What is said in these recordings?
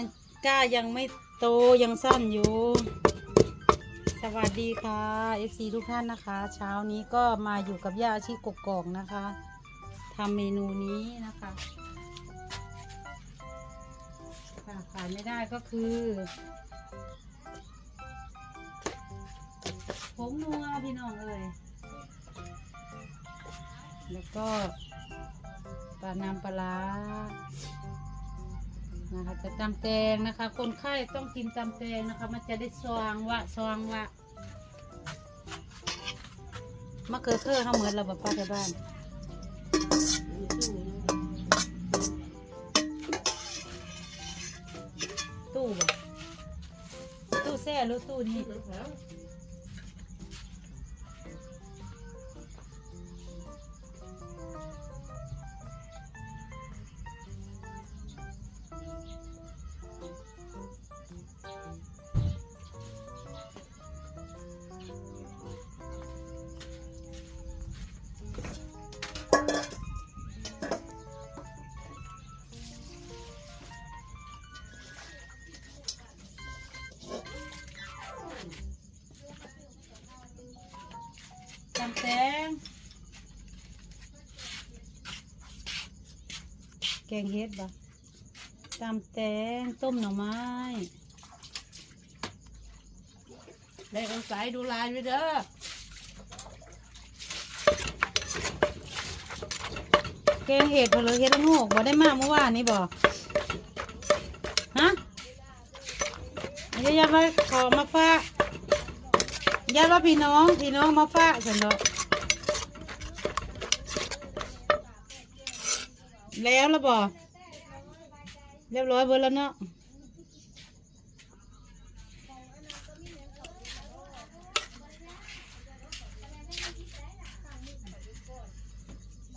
มันก้ายังไม่โตยังสั้นอยู่ สวัสดีค่ะ FC ทุกท่านนะคะ เช้านี้ก็มาอยู่กับย่าอาชีกกอกนะคะทำเมนูนี้นะคะขายไม่ได้ก็คือผงนัวพี่น้องเอ้ยแล้วก็ปลาน้ำปลาร้า นะคะจะตำแตงนะคะ คนไข้ต้องกินตำแตงนะคะ มันจะได้สว่างวะสว่างวะมะเขือเทศเขาเหมือนเราแบบป้าที่บ้านตู้ตู้แซ่หรือตู้นี้ แกงเฮ็ดบ่ตำแตงต้มหน่อไม้ ได้เอาสายดูลายไว้เด้อแกงเห็ดเพนเลยเฮ็ดละโงกบ่ได้มาเมื่อวานนี้บ่ฮะเดี๋ยวอย่ามาขอมาฝากญาติว่าพี่น้องพี่น้องมาฝากฉันดอก แล้วละบ่เรียบร้อยเบิดแล้วเนาะ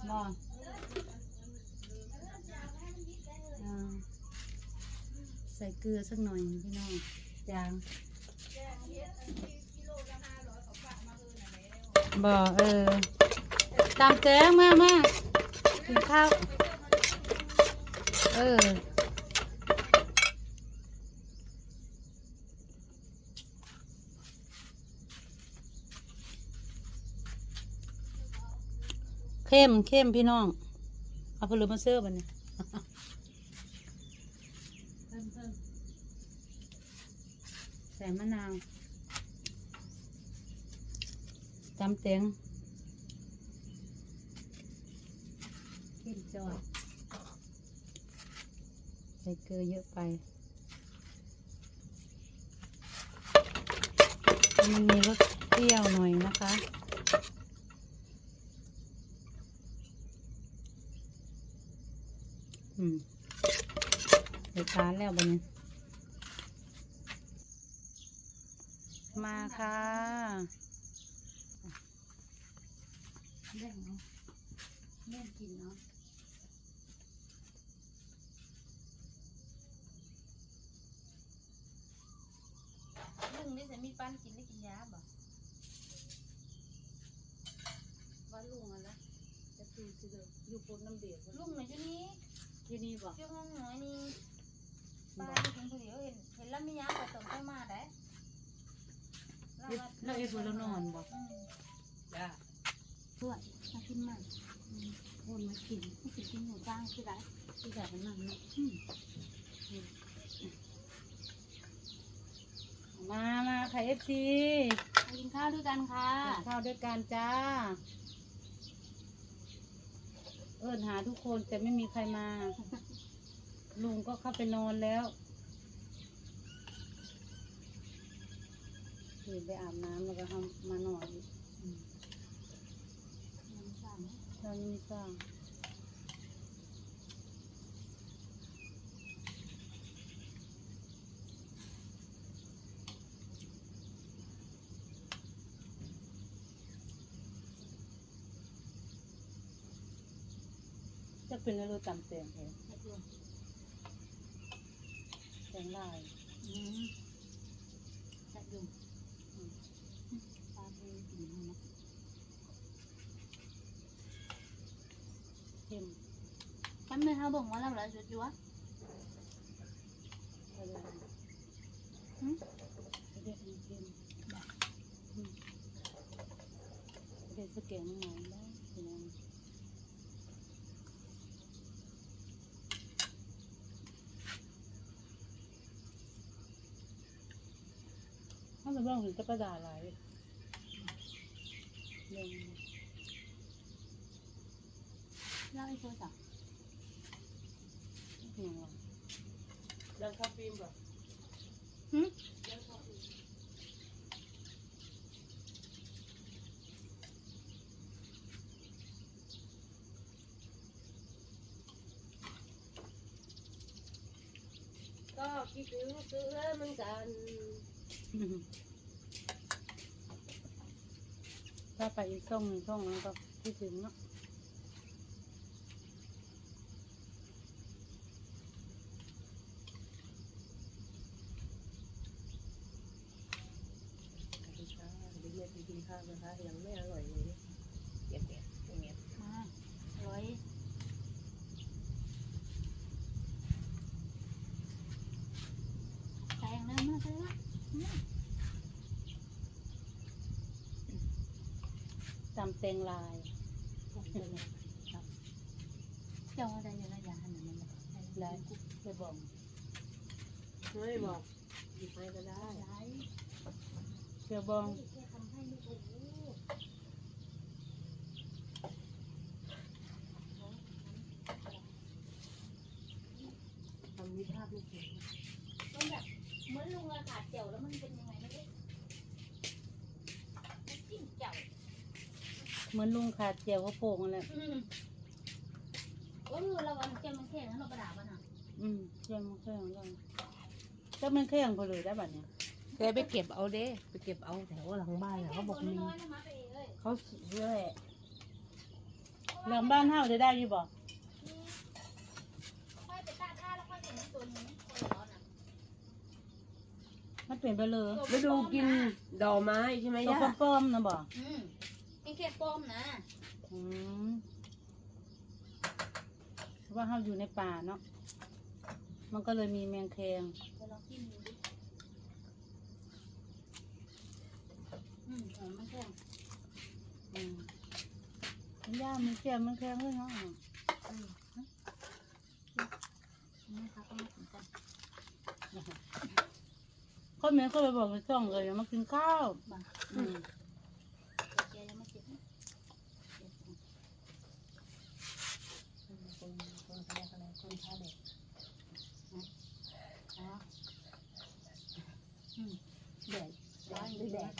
บ่อ่าใส่เกลือสักหน่อยพี่น้องจางบ่เออตามแจ้งมามากินข้าว เออ เข้มเข้มพี่น้อง เอาผลมาเสิร์ฟอันนี้เพิ่มเพิ่มใส่มะนาวตำแตงเข้มจอย ใส่เกลือเยอะไป มันมีรสเปรี้ยวหน่อยนะคะอืมเดี๋ยวทานแล้วบัดนี้มาค่ะเล่นเนาะเล่นกินเนาะ ลุงนี่จะมี ปั้นกินได้กินยาบ่ว่าลุงอะไรจะคือคือเดิมอยู่บนน้ำเดือดลุงน่ะอยู่นี่ที่นี่บอกเจ้าห้องน้อยนี่ป้าอยู่คนเดียวเห็นเห็นแล้วมียาก็ต้องไปมาได้เราเอ็ดวันเรานอนบอกอืมจ้าด้วยมากินมันคนมากินไม่กินกินหมูจ้างคือไรที่แบบนั้นเนาะอื มมามาค่ะเอฟซีมากินข้าวด้วยกันค่ะข้าวด้วยกันจ้า เอิญหาทุกคนแต่ไม่มีใครมา ลุงก็เข้าไปนอนแล้วตื่นไปอาบน้ำแล้วก็ทำมานอนอีกอืมเรายังไม่สร้าง เป็นอะไรต่ำเตียงเหรอแตงลายอืมจะดูปลาเทกินนะเข้มจำไม่เขาบอกว่าเราแล้วจุดยวะเอหืมเด็กมันกินอืมเด็กสแกนหมายแล้วพี่น้อง มันบ้างถึงจะประดาอะไรเรื่งเล่าให้โทรศัพท์อย่างไรดังเข้าฟิล์มป่ะหืมก็คิดถึงเสือเหมือนกัน ถ้าไปอีกช่องหนึ่งช่องนั้นก็คิดถึงเนาะ สวัสดีค่ะเดี๋ยวเย็นไปกินข้าวนะคะ ยังไม่อร่อยเลยเก็บเก็บเก็บ มาร้อยแตงแล้วมาใช่ไหม จำเตงลายเจ้าอะไรอยู่ระยะหันนั้นมันลายไปบอกเฮ้ยบอกหยิบไปก็ได้ร้ายเชียวบองแค่ทำให้ไม่ถูกทำวิภาพไม่เก่งมันแบบเหมือนลุงอะขาดเจียวแล้วมันเป็นยังไงไม่รู้มันจิ้มเจียว เหมือนลุงขาดเจียวเขาโป่งนั่นแหละอืมเออเราวันเจียวมันแข็งแล้วเราประดามันอะอืมเจียวมันแข็งยังก็มันแข็งพอเลยได้บัดเนี่ยแกไปเก็บเอาเด้ไปเก็บเอาแถวหลังบ้านอะเขาบอกมีน้อยๆนะมาไปเองเลยเขาเยอะแหละหลังบ้านเฮาจะได้อยี่บ่ค่อยไปตาท่าแล้วค่อยเห็นตัวนี้คนร้อนอะมันเปลี่ยนไปเลยไปดูกินดอกไม้ใช่ไหมตัวย่าป้อมๆนะบ่อืมเป็นแค่ป้อมนะอืมเพราะว่าเฮาอยู่ในป่าเนาะ มันก็เลยมีแมงแคงเดี๋ยวลองกินดูดิอืมหอมมันแข็งอืมมันย่ามันเจียวมันแข็งเลยเนาะอืมนี่ค่ะก็ไม่สนใจเขาเหมือนเขาไปบอกไปซ่องเลยอย่ามากินข้าวบ้างอืม แกยังไม่เจ็บนะ คนคนอะไร อะไรคนท่าเด็กอ๋อแดดร้อนหรือแดด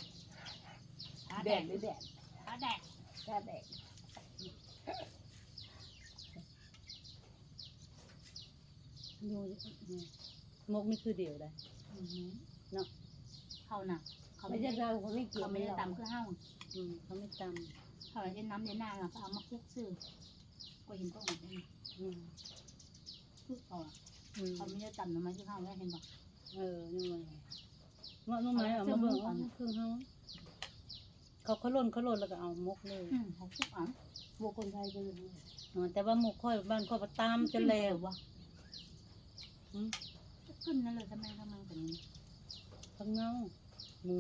แดแดดหรือแดดขาแดกท่าแดดดูอืมมกนี่คือเดียวได้อือหือเนาะเขาน่ะ เขาไม่ไม่ใช่ได้เราเขาไม่เกี่ยเขาไม่ได้เราตำคือห้าวอืมเขาไม่จเขาเล่นน้ำเล่นหน้าเราก็เอามาคลุกซื้อก็เห็นพวกมันนี่ำอืม คลุกเขาอะอืมเขาไม่ได้ตำน้ำมันคือห้าวแล้วเห็นบอกเออยังไงเงาะนุ่มไหมเอามาเบิ่งเอาคือเขาเขาเขาล่นเขาล่นแล้วก็เอามกเลยอืมเขาคลุกเอะพวกคนไทยก็อย่างนี้อ๋อแต่ว่ามกค่อยบ้านค่อยประตามจะแล้ววะอืมขึ้นนั่นเลยทำไมทำไมแบบนี้ข้างเงาหมู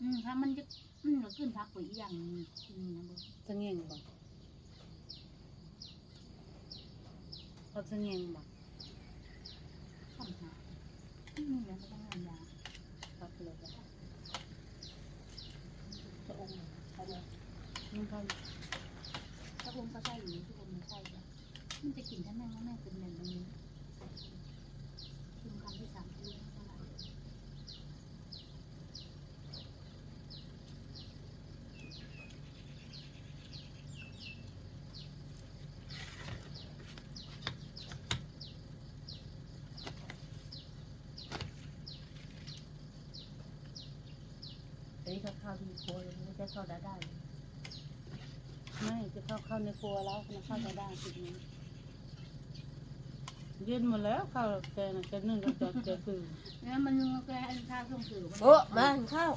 อืมถ้ามันจะอืมเราขึ้นพักไปอีกอย่างหนึงอืมนะเบอจะเงียงบ่ เขาจะเงียงบ่ข้ามหาอืมแล้วก็ต้องงานยาครับเลยจ้ะจะองค์ท่าแดดนี่เขาถ้าอมก็ใช่อยู่ทุกอมไม่ใช่จ้ะมันจะกินถ้าแม่งว่าแม่งเป็นแบบนี้กินคำที่สามที่เท่าไหร่ อันนี้เขาข้าวที่โคยไม่ใช่ข้าวดาได้ไม่จะเข้าเข้าในครัวแล้วมันเข้าไปได้ทีนี้เย็นหมดแล้วข้าวแกน่ะแกนึ่งก็จะแกคือแล้วมันยังแกอันท่าส่งสื่อโอ้มากินข้าว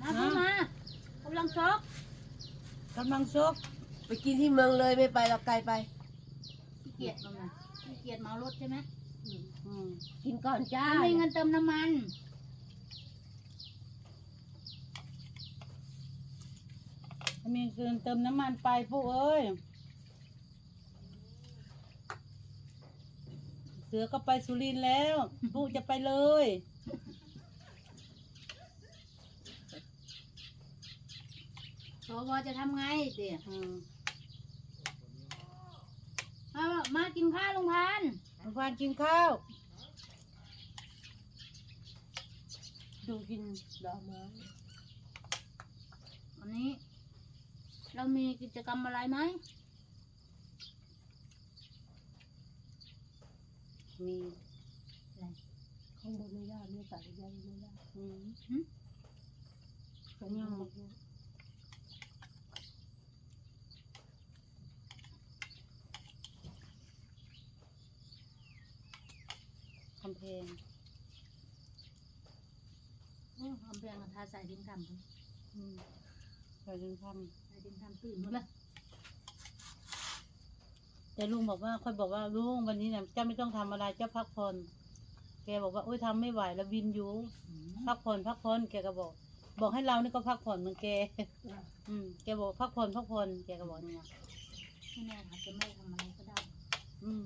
มาพูดมากำลังช็อกกำลังซกไปกินที่เมืองเลยไม่ไปเราไกลไปขี้เกียจมันนะขี้เกียจเมารถใช่ไหมอืมกินก่อนจ้าไม่มีเงินเติมน้ำมัน มีเกินเติมน้ำมันไปพวกเอ้ย เสือก็ไปสุรินทร์แล้วผู้จะไปเลย สวจะทำไงเดี๋ยวอืมมามากินข้าวลุงพานลุงพานกินข้าว ดูกินดอกไม้วันนี้ เรามีกิจกรรมอะไรไหม มีอะไรข้างบนไม่ได้ไม่ตัดไม่ได้ไม่ได้อืมหึตรงนี้มันคำเพลงโอ้ทำเพลงกับทาใส่ดินทำพุ่นอืมไปลุงทใส่ ดินทำตื่นหมดลยำแต่ลุงบอกว่าค่อยบอกว่าลุงวันนี้เนี่ยเจ้าไม่ต้องทำอะไรเจ้าพักผ่อนแกบอกว่าโอ้ยทำไม่ไหวแล้ววินอยู่พักผ่อนพักผ่อนแกก็บอก บอกให้เรานี่ก็พักผ่อนเหมือนแก อืมแกบอกพักผ่อนพักผ่อนแกก็บอกนี่นะไม่แน่อาจจะไม่ทำอะไรก็ได้ อืม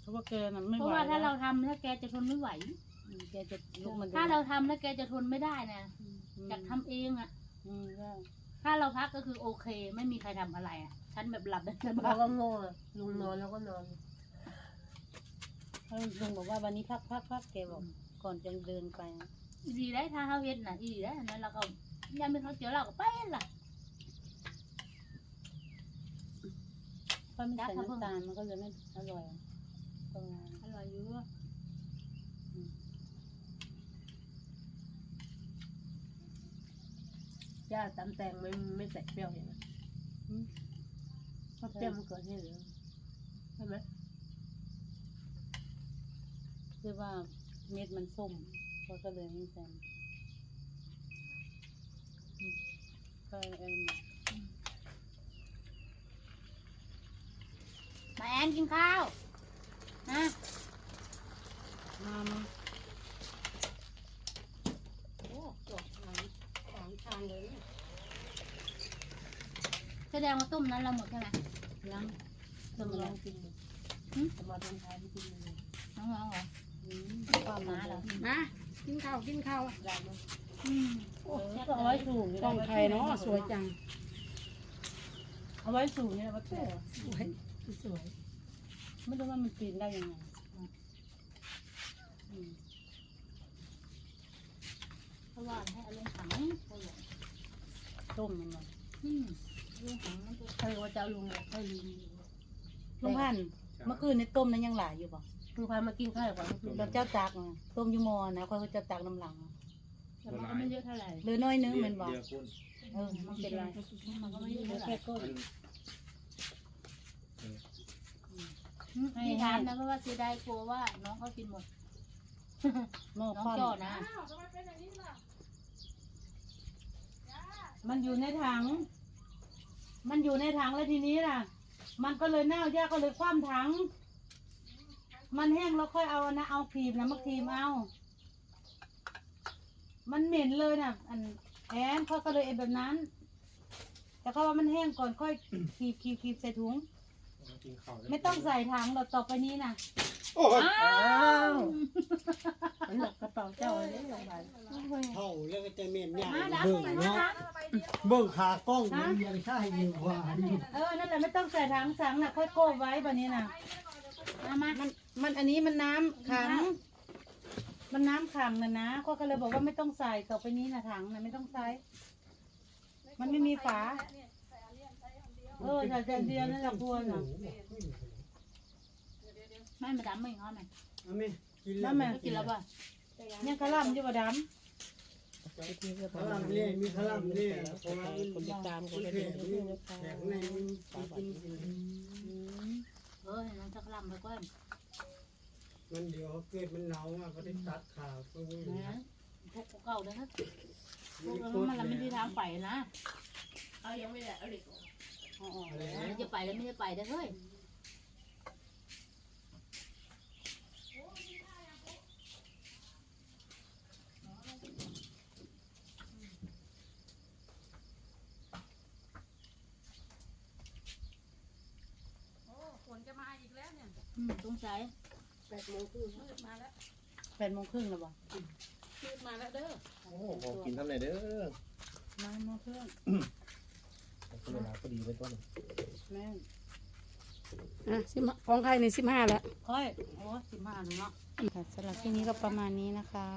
เพราะว่าแกน่ะไม่ไหวราะว่าถ้าเราทำแล้วแกจะทนไม่ไหว อืมแกจะลุกมาดินถ้าเราทำแล้วแกจะทนไม่ได้นะอยากทำเองอะ อืมใช่ ถ้าเราพักก็คือโอเค ไม่มีใครทำอะไรอะ ฉันแบบหลับได้สเราบายก็โง่อะลุงนอนแล้วก็นอน แล้วลุงบอกว่าวันนี้พักพักพักแกบอก ก่อนจะเดินไปนะอีดีได้ถ้าเขาเฮ็ดน่ะอีดีได้อันนั้นเราก็ยังไม่เขาเจอเราก็ไปล่ะก็ไม่ใส่น้ำตาลมันก็เลยไม่อร่อยตรงนั้นอร่อยอยู่ ย่าตำแตงไม่ไม่ใส่เปรี้ยวเห็นไหมอืมเพราะเปรี้ยวมันเกิดเหตุเลยใช่ไหมคือว่าเม็ดมันส้มก็ก็เลยไม่ใส่อืมก็เอ็มมาแอนกินข้าวนะมามา โอ้จบหลังสามชาม เลยเนี่ยแสดงว่าต้มนั้นเราหมดใช่ไหมยังต้ต้มมลแล้อวงกินดูหึจะมาทำทานไม่กินเลยน้องๆเหรออืมป้าม้าเหรอมากินข้าวกินข้าวได้ไหมอืมเออก็เอาไว้สูงกล้องใครเนาะสวยจัง เอาไว้สูงนี่แหละว่าแต่สวยสวย ไม่รู้ว่ามันปีนได้ยังไงอืมเพราะว่าให้เอาลงถังเขาบอก ต้มมันมาอืมลงถังมันจะใครว่าจะเอาลุงอะให้ลุงลุงพันธุ์เมื่อคืนในต้มนั้นยังหลายอยู่ป่ะลุงพามากินข้าวก่อนเราเจ้าตักนะต้มอยูหมอนะค่อยๆเจ้าตักน้ำหลังแต่มันก็ไม่เยอะเท่าไหร่เหลือน้อยนึงแมันบอกเดียวคนเออมันเป็นไรมันก็ไม่เยอะเหลืเท่าอไหร่แค่ก้นมันอืมที่ถามนะเพราะว่าเสียดายกลัวว่าน้องเขากินหมด หม้อน้องคว่จอนะำมันอยู่ ในถัง มันอยู่ในถังแล้วทีนี้ล่ะ มันก็เลยเน่าย่าก็เลยคว่ำถัง มันแห้งแล้วค่อยเอานะเอาครีมนะมาครีมเอา มันเหม็นเลยน่ะ อันแอนเขาก็เลยเอาแบบนั้น แต่เขาว่ามันแห้งก่อนค่อยคีบคีบคีบใส่ถุง กินข้าวด้ไม่ต้องใส่ถังเราต่อไปนี้นะโอ้ยอ้าวมันหนักกระเป๋าเจ้าเลยโรงพยาบาล เท่าแล้วก็จะเมียนใหญ่มาดับเบิ่งเลยมาเนาะดับ เบิ่งขากล้องมันยังใช่อยู่กว่านี่เออ นั่นแหละไม่ต้องใส่ถังสังน่ะ ค่อยโก้ไว้แบบนี้น่ะมามามันมันอันนี้มันน้ำขัง มันน้ำขังนะนะก็ก็เลยบอกว่าไม่ต้องใส่ต่อไปนี้นะถังนะไม่ต้องใส่มันไม่มีฝา เออใส่แต่เดียวนั่นแหละควรอะไม่มาดับไม่เขาไหมเอาไหมกินแล้แล้ววแม่กินแล้วป่ะยังกระหลำอยู่บ่ด ขลัมเนี่ยมีขลัมเนี่ยเพราะว่ามันคนติดตามคนมันเดีเผ็ยวดด้วยมันะคะแข็งในมันกินกินเออให้น้องจักรลำไปก่อนมันเดี๋ยวเกิดมันเหนาอะเขาได้ตัดขาพวกนี้นะพวกเก่าเลยนะพวกเรามันไม่ได้ทางไปนะ เอายังไม่ได้เอาเหล็กำอ๋ออะไรเออจะไปแล้วไม่ได้ไปได้เฮ้ย อืมสงสัยแปดโมงครึ่งมืดมาแล้วแปดโมงครึ่งแล้วบ่มืดมาแล้วเด้อโอ้ของกินทำไหนเด้อน้ำมะเขือเวลาก็ดีไปต้นแม่งอะสิบของใครในสิบห้าแล้วค่อยโอ้สิบห้าเนาะ ค่ะสำหรับที่นี้ก็ประมาณนี้นะคะ